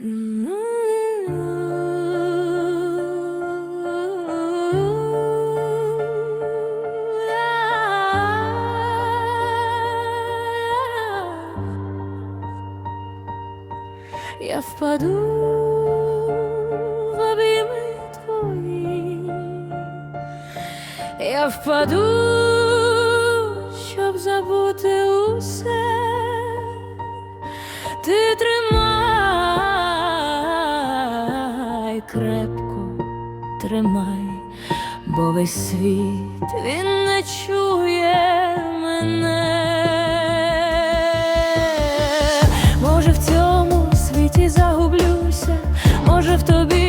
Я впаду в обійми твої, я впаду, щоб забути усе. Ти тримай тримай, бо весь світ він не чує мене. Може, в цьому світі загублюся, може, в тобі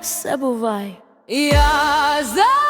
все бувай. Я залишусь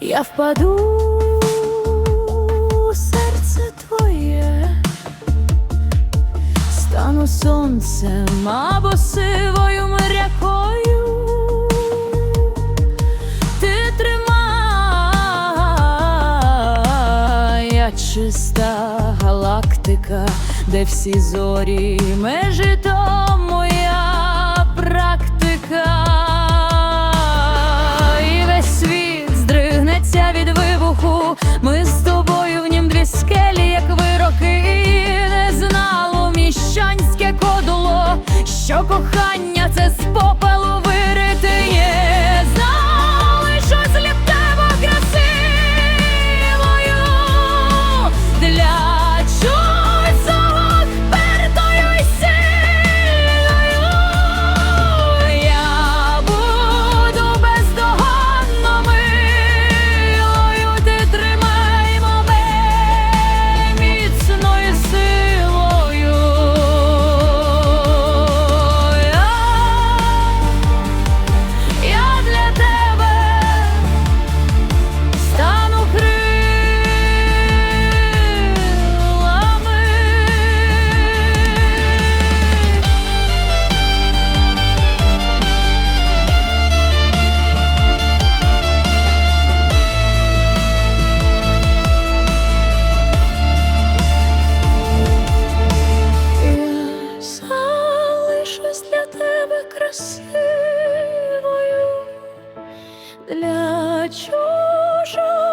Я впаду у серце твоє, стану сонцем або сивою морякою. Ти тримай, я чиста галактика, де всі зорі межі тому cojones. для чужого.